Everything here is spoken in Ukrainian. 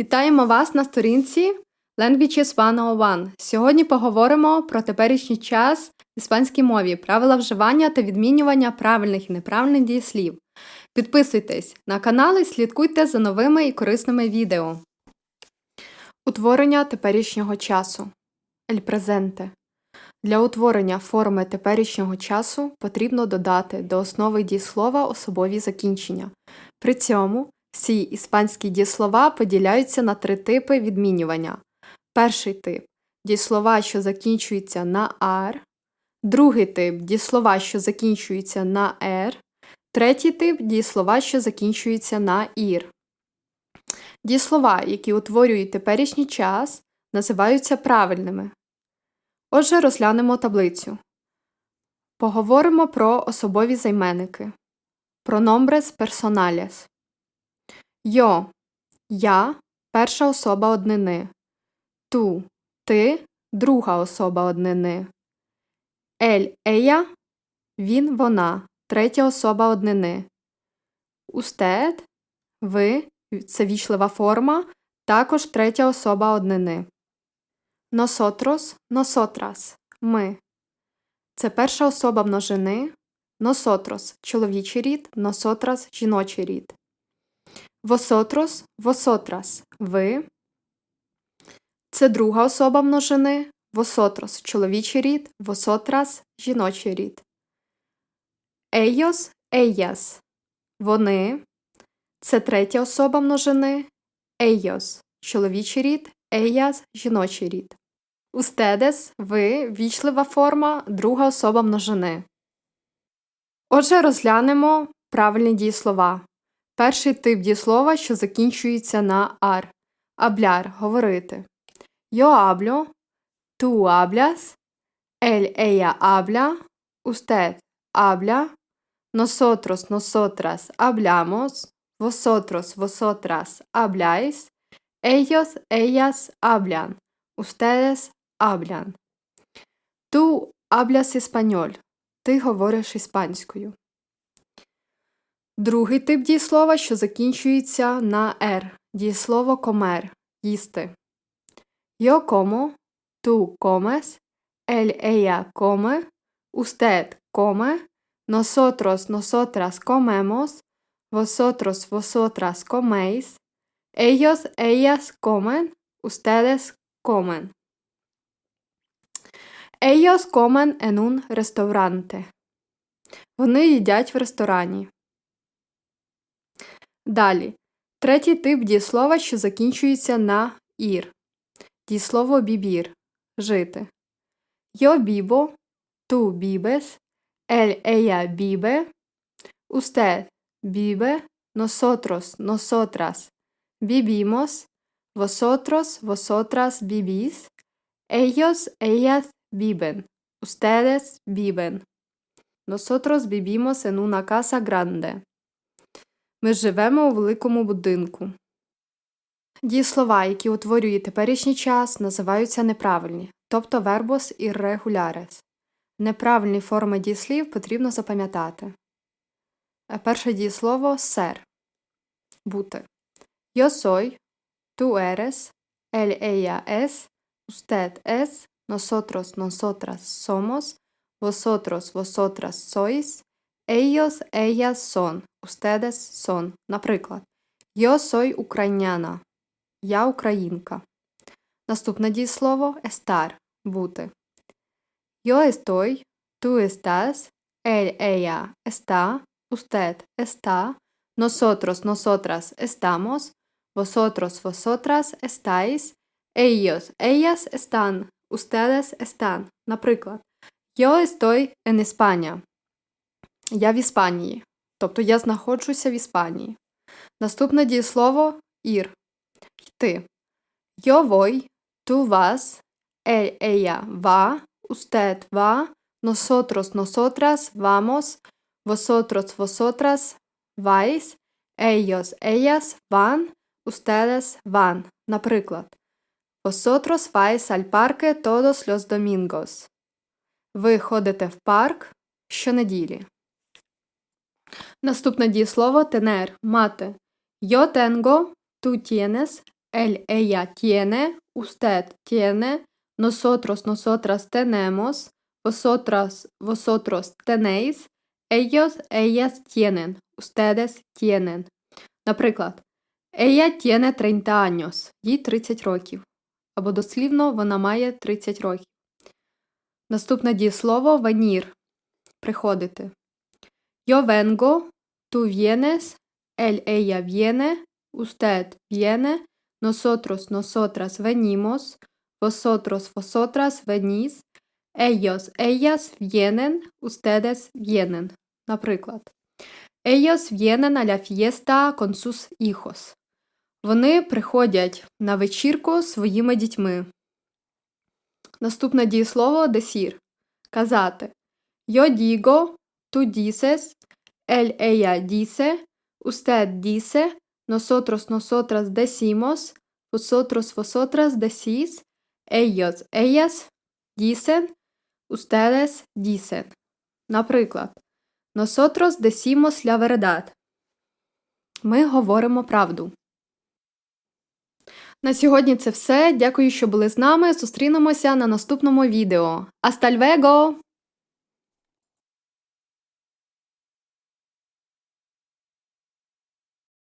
Вітаємо вас на сторінці Languages 101. Сьогодні поговоримо про теперішній час в іспанській мові, правила вживання та відмінювання правильних і неправильних дієслів. Підписуйтесь на канал і слідкуйте за новими і корисними відео. Утворення теперішнього часу. El presente. Для утворення форми теперішнього часу потрібно додати до основи дієслова особові закінчення. При цьому всі іспанські дієслова поділяються на три типи відмінювання. Перший тип дієслова, що закінчуються на ар, другий тип дієслова, що закінчуються на ер, третій тип дієслова, що закінчуються на ір. Дієслова, які утворюють теперішній час, називаються правильними. Отже, розглянемо таблицю. Поговоримо про особові займенники. Pronombres personales. Йо я перша особа однини. Ту ти друга особа однини. Ель ея він вона третя особа однини. Устед ви це вічлива форма, також третя особа однини. Носотрос носотрас ми. Це перша особа множини. Носотрос чоловічий рід, носотрас жіночий рід. Восотрос восотрас ви. Це друга особа множини. Восотрос чоловічий рід, восотрас жіночий рід. Ейос ейяс вони. Це третя особа множини. Ейос чоловічий рід, ейяс жіночий рід. Устедес ви вічлива форма, друга особа множини. Отже, розглянемо правильні дієслова. Перший тип дієслова, що закінчується на ар. Абляр говорити. Habla, usted habla, nosotros, nosotras hablamos, vosotros, vosotras habláis, ellos, ellas hablan, ustedes hablan. Tú hablas español. Ти говориш іспанською. Другий тип дієслова, що закінчується на «р» – дієслово комер їсти. Como, tú comes, él, ella come, usted come, nosotros, nosotras comemos, vosotros, vosotras coméis, ellos, ellas comen, ustedes. Ellos comen en un restaurante. Вони їдять в ресторані. Далі. Третій тип дієслова, що закінчується на ір. Дієслово бібір жити. Yo vivo, tú vives, él, ella vive, usted vive, nosotros, nosotras vivimos, vosotros, vosotras vivís, ellos, ellas viven, ustedes viven. Nosotros vivimos en una casa grande. Ми живемо у великому будинку. Дієслова, які утворюють теперішній час, називаються неправильні, тобто вербос irregulares. Неправильні форми дієслів потрібно запам'ятати. Е, Перше дієслово сер. Бути. Yo soy, tú eres, él, ella es, usted es, nosotros, nosotras somos, vosotros, vosotras sois, ellos, ellas son, ustedes son. Наприклад, Yo soy україняна. Я українка. Наступне дієслово estar – бути. Yo estoy, tú estás, él, ella está, usted está, nosotros, nosotras estamos, vosotros, vosotras estáis, ellos, ellas están, ustedes están. Наприклад, Yo estoy en España. Я в Іспанії. Тобто я знаходжуся в Іспанії. Наступне дієслово ір йти. Yo voy, tú vas, él, ella va, usted va, nosotros, nosotras vamos, vosotros, vosotras vais, ellos, ellas van, ustedes van. Наприклад, Vosotros vais al parque todos los domingos. Ви ходите в парк щонеділі. Наступне мати. Tienes, Él, ella tiene, usted tiene, nosotros, nosotras tenemos, vosotras, vosotros tenéis, ellos, ellas tienen, ustedes tienen. Наприклад, tiene 30 años, їй 30 років. Або дослівно вона має 30 років. Наступне дієслово venir – приходити. Yo vengo, tú vienes, él, ella viene, usted viene, nosotros, nosotras venimos, vosotros, vosotras venís, ellos, ellas vienen, ustedes vienen. Наприклад, ellos vienen a la fiesta con sus hijos. Вони приходять на вечірку своїми дітьми. Наступне дієслово decir – казати. Yo digo, tú dices, él, ella dice, usted dice, nosotros, nosotras decimos, vosotros, vosotras decís, ellos, ellas dicen, ustedes dicen. Наприклад, nosotros decimos la verdad. Ми говоримо правду. На сьогодні це все. Дякую, що були з нами. Зустрінемося на наступному відео. Luego!